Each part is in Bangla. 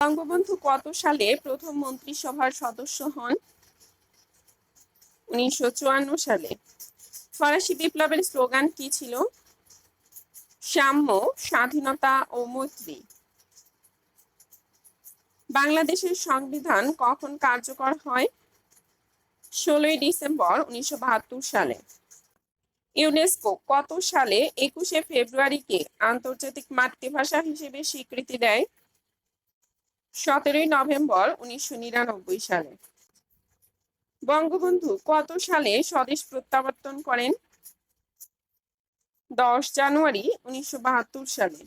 বঙ্গবন্ধু কত সালে প্রথম মন্ত্রিসভার সদস্য হন? উনিশশো চুয়ান্ন সালে। ফরাসি বিপ্লবের স্লোগান কি ছিল? সাম্য, স্বাধীনতা ও মৈত্রী। বাংলাদেশের সংবিধান কখন কার্যকর হয়? ষোলোই ডিসেম্বর উনিশশো বাহাত্তর সালে। ইউনেস্কো কত সালে একুশে ফেব্রুয়ারিকে আন্তর্জাতিক মাতৃভাষা হিসেবে স্বীকৃতি দেয়? সতেরোই নভেম্বর উনিশশো নিরানব্বই সালে। বঙ্গবন্ধু কত সালে স্বদেশ প্রত্যাবর্তন করেন? দশ জানুয়ারি উনিশশো বাহাত্তর সালে।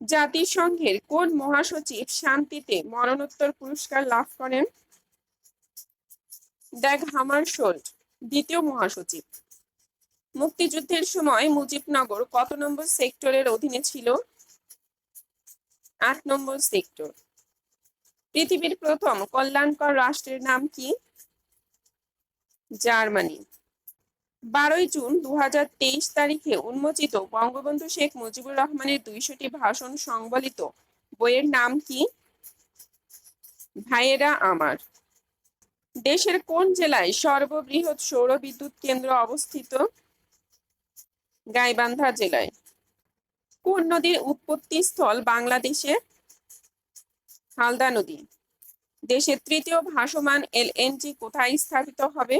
জাতিসংঘের কোন মহাসচিব শান্তিতে মরণোত্তর পুরস্কার লাভ করেন? ড্যাগ হামারশোল্ড, দ্বিতীয় মহাসচিব। মুক্তিযুদ্ধের সময় মুজিবনগর কত নম্বর সেক্টরের অধীনে ছিল? আট নম্বর সেক্টর পৃথিবীর প্রথম কল্যাণকর রাষ্ট্রের নাম কি? জার্মানি। বারোই জুন দুই হাজার তেইশ তারিখে উন্মোচিত বঙ্গবন্ধু শেখ মুজিবুর রহমানের দুইশোটি ভাষণ সংবলিত বইয়ের নাম কি? ভাইয়েরা আমার। দেশের কোন জেলায় সর্ববৃহৎ সৌর বিদ্যুৎ কেন্দ্র অবস্থিত? গাইবান্ধা জেলায়। কোন নদীর উৎপত্তি স্থল বাংলাদেশে হালদা নদী। দেশের তৃতীয় ভাসমান এলএনজি কোথায় স্থাপিত হবে?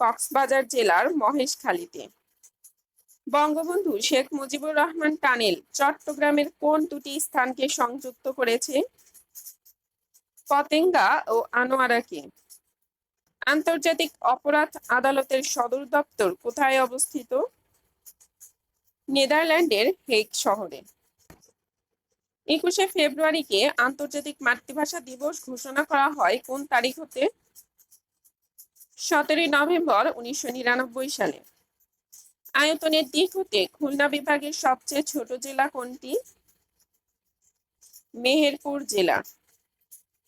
কক্সবাজার জেলার মহেশখালীতে। বঙ্গবন্ধু শেখ মুজিবুর রহমান টানেল চট্টগ্রামের কোন দুটি স্থানকে সংযুক্ত করেছে? পতেঙ্গা ও আনোয়ারাকে। আন্তর্জাতিক অপরাধ আদালতের সদর দপ্তর কোথায় অবস্থিত? নেদারল্যান্ডের হেগ শহরে। একুশে ফেব্রুয়ারিকে আন্তর্জাতিক মাতৃভাষা দিবস ঘোষণা করা হয় কোন তারিখ হতে? সতেরোই নভেম্বর উনিশশো নিরানব্বই সালে। আয়তনের দিক হতে খুলনা বিভাগের সবচেয়ে ছোট জেলা কোনটি? মেহেরপুর জেলা।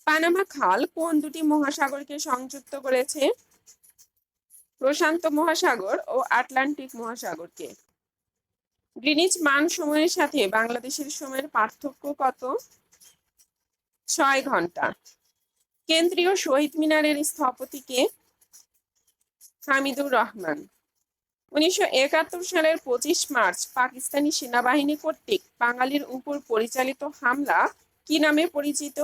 পানামা খাল কোন দুটি মহাসাগরকে সংযুক্ত করেছে? প্রশান্ত মহাসাগর ও আটলান্টিক মহাসাগরকে। গ্রিনিচ মান সময়ের সাথে বাংলাদেশের সময়ের পার্থক্য কত? ছয় ঘণ্টা। কেন্দ্রীয় শহীদ মিনারের স্থপতিকে হামিদুর রহমান। উনিশশো একাত্তর সালের পঁচিশ মার্চ পাকিস্তানি সেনাবাহিনী কর্তৃক বাঙালির উপর পরিচালিত হামলা কি নামে পরিচিত?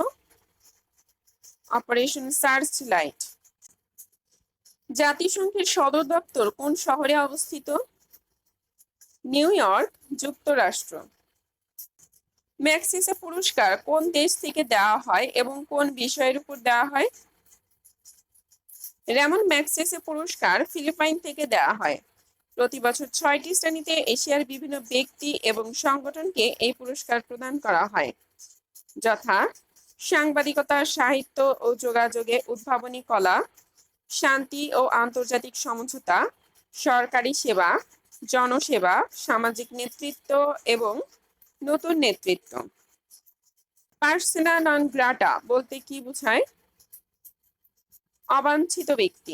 অপারেশন সার্চ লাইট জাতিসংঘের সদর দপ্তর কোন শহরে অবস্থিত? নিউ ইয়র্ক যুক্তরাষ্ট্র। ম্যাক্সিসে পুরস্কার কোন দেশ থেকে দেওয়া হয় এবং কোন বিষয়ের উপর দেওয়া হয়? রেমন ম্যাক্সেসে পুরস্কার ফিলিপাইন থেকে দেওয়া হয়। প্রতি বছর ছয়টি শ্রেণীতে এশিয়ার বিভিন্ন ব্যক্তি এবং সংগঠনকে এই পুরস্কার প্রদান করা হয়। যথা সাংবাদিকতা, সাহিত্য ও যোগাযোগে উদ্ভাবনী কলা, শান্তি ও আন্তর্জাতিক সমঝোতা, সরকারি সেবা জনসেবা, সামাজিক নেতৃত্ব এবং নতুন নেতৃত্ব। পার্সোনা নন গ্রাটা বলতে কি বোঝায়? অবাঞ্ছিত ব্যক্তি।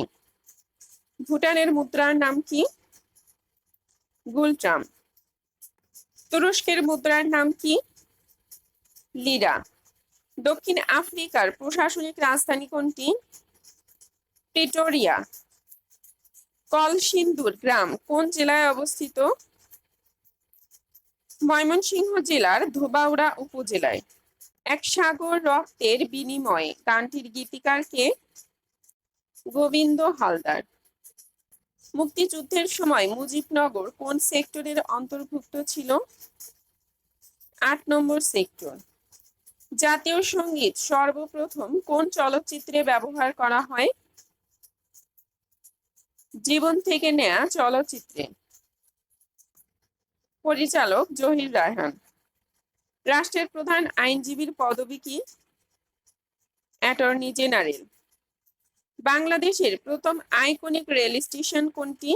ভুটানের মুদ্রার নাম কি? গুলট্রাম তুরস্কের মুদ্রার নাম কি? লিরা দক্ষিণ আফ্রিকার প্রশাসনিক রাজধানী কোনটি? প্রিটোরিয়া। কলসিন্দুর গ্রাম কোন জেলায় অবস্থিত? ময়মনসিংহ জেলার ধোবাউড়া উপজেলায়। এক সাগর রক্তের বিনিময়ে গানটির গীতিকার কে? গোবিন্দ হালদার। মুক্তিযুদ্ধের সময় মুজিবনগর কোন সেক্টরের অন্তর্ভুক্ত ছিল? আট নম্বর সেক্টর। জাতীয় সংগীত সর্বপ্রথম কোন চলচ্চিত্রে ব্যবহার করা হয়? জীবন থেকে নেয়া চলচ্চিত্রে। পরিচালক জহির রায়হান। রাষ্ট্রের প্রধান আইনজীবীর পদবি কি? Attorney general. বাংলাদেশের প্রথম আইকনিক রেল স্টেশন কোনটি?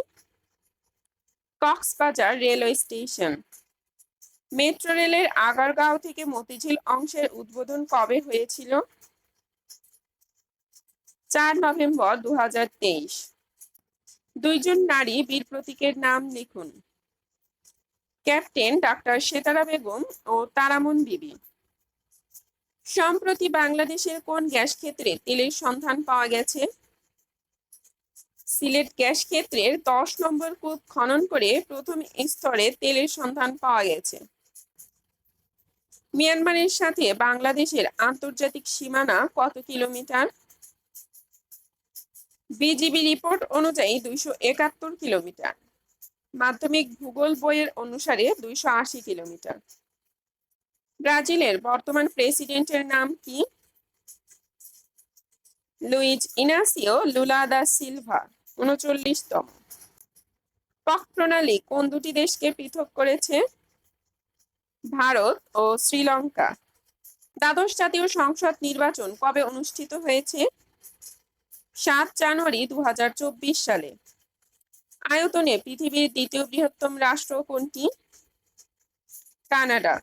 Cox's Bazar railway station. মেট্রো রেলের আগারগাঁও থেকে মতিঝিল অংশের উদ্বোধন কবে হয়েছিল? চার নভেম্বর দু হাজার তেইশ। দুইজন নারী বীর প্রতীকের নাম লিখুন। ক্যাপ্টেন ডাক্তার সেতারা বেগম ও তারামন বিবি। সম্প্রতি বাংলাদেশের কোন গ্যাস ক্ষেত্রে তেলের সন্ধান পাওয়া গেছে? সিলেট গ্যাস ক্ষেত্রের দশ নম্বর কূপ খনন করে প্রথম স্তরে তেলের সন্ধান পাওয়া গেছে। মিয়ানমারের সাথে বাংলাদেশের আন্তর্জাতিক সীমানা কত কিলোমিটার? বিজিবি রিপোর্ট অনুযায়ী দুইশো একাত্তর কিলোমিটার। মাধ্যমিক ভূগোল বইয়ের অনুসারে দুইশো আশি কিলোমিটার। ব্রাজিলের বর্তমান প্রেসিডেন্টের নাম কি? Luiz Inacio Lula da Silva, উনচল্লিশতম। Palk প্রণালী কোন দুটি দেশকে পৃথক করেছে? ভারত ও শ্রীলঙ্কা। দ্বাদশ জাতীয় সংসদ নির্বাচন কবে অনুষ্ঠিত হয়েছে? সাত জানুয়ারি দু হাজার চব্বিশ সালে। আয়তনে পৃথিবীর দ্বিতীয় বৃহত্তম রাষ্ট্র কোনটি? কানাডা।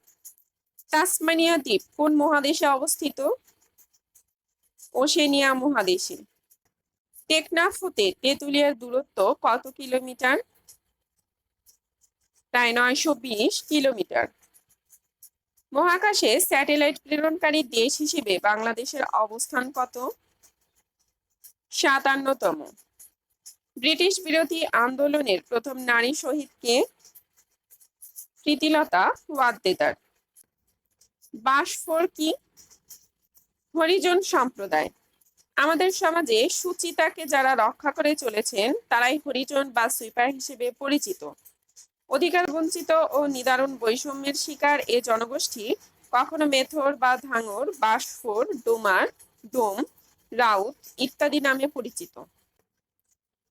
তাসমানিয়া দ্বীপ কোন মহাদেশে অবস্থিত? ওশেনিয়া মহাদেশে। টেকনাফ হতে তেঁতুলিয়ার দূরত্ব কত কিলোমিটার? প্রায় নয়শো বিশ কিলোমিটার। মহাকাশে স্যাটেলাইট প্রেরণকারী দেশ হিসেবে বাংলাদেশের অবস্থান কত? সাতান্নতম। ব্রিটিশ বিরোধী আন্দোলনের প্রথম নারী শহীদকে প্রীতিলতা ওয়াদ্দেদার। বাসফোর কি? হরিজন সম্প্রদায়। আমাদের সমাজে সুচিতাকে যারা রক্ষা করে চলেছেন, তারাই হরিজন বা সুইপার হিসেবে পরিচিত। অধিকার বঞ্চিত ও নিদারুণ বৈষম্যের শিকার এ জনগোষ্ঠী কখনো মেথর বা ধাঙর বাসফোর ডোমার, ডোম রাউত ইত্যাদি নামে পরিচিত।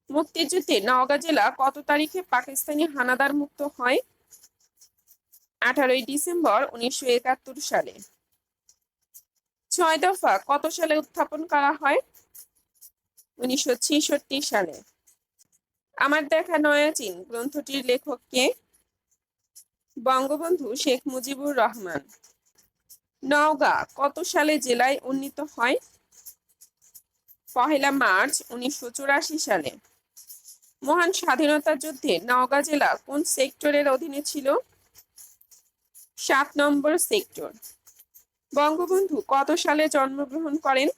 মুক্তিযুদ্ধে নওগাঁ জেলা কত তারিখে পাকিস্তানি হানাদার মুক্ত হয়? আঠারোই ডিসেম্বর উনিশশো একাত্তর সালে। ছয় দফা কত সালে উত্থাপন করা হয়? উনিশশো ছেষট্টি সালে। আমার দেখা নয়াচিন গ্রন্থটির লেখককে বঙ্গবন্ধু শেখ মুজিবুর রহমান। নওগাঁ কত সালে জেলায় উন্নীত হয়? পহেলা মার্চ উনিশশো চুরাশি সালে। মহান স্বাধীনতা যুদ্ধে নওগাঁ জেলা কোন সেক্টরের অধীনে ছিল? সাত নম্বর সেক্টর। বঙ্গবন্ধু কত সালে জন্মগ্রহণ করেন?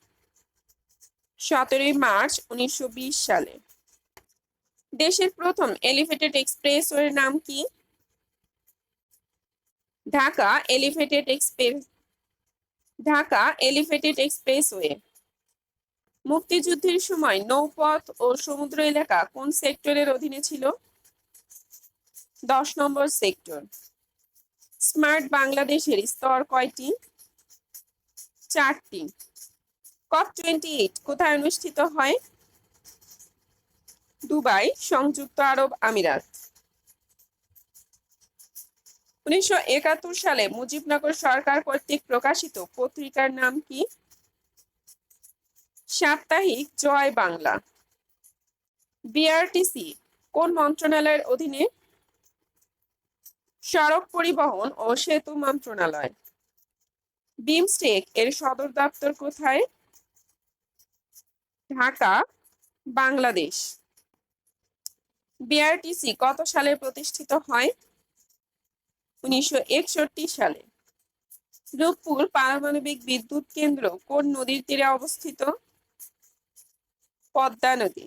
সতেরোই মার্চ উনিশশো বিশ সালে। দেশের প্রথম এলিভেটেড এক্সপ্রেসওয়ের নাম কি? Dhaka elevated express Dhaka elevated expressway. মুক্তিযুদ্ধের সময় নৌপথ ও সমুদ্র এলাকা কোন সেক্টরের অধীনে ছিল? দশ নম্বর সেক্টর। স্মার্ট বাংলাদেশের স্তর কয়টি? চারটি। কপ টোয়েন্টি এইট কোথায় অনুষ্ঠিত হয়? দুবাই, সংযুক্ত আরব আমিরাত। উনিশশো একাত্তর সালে মুজিবনগর সরকার কর্তৃক প্রকাশিত পত্রিকার নাম কি? সাপ্তাহিক জয় বাংলা। বিআরটিসি কোন মন্ত্রণালয়ের অধীনে? সড়ক পরিবহন ও সেতু মন্ত্রণালয়। বিমস্টেক, এর সদর দপ্তর কোথায়? ঢাকা, বাংলাদেশ। বিআরটিসি কত সালে প্রতিষ্ঠিত হয়? উনিশশো একষট্টি সালে। রূপপুর পারমাণবিক বিদ্যুৎ কেন্দ্র কোন নদীর তীরে অবস্থিত? পদ্মা নদী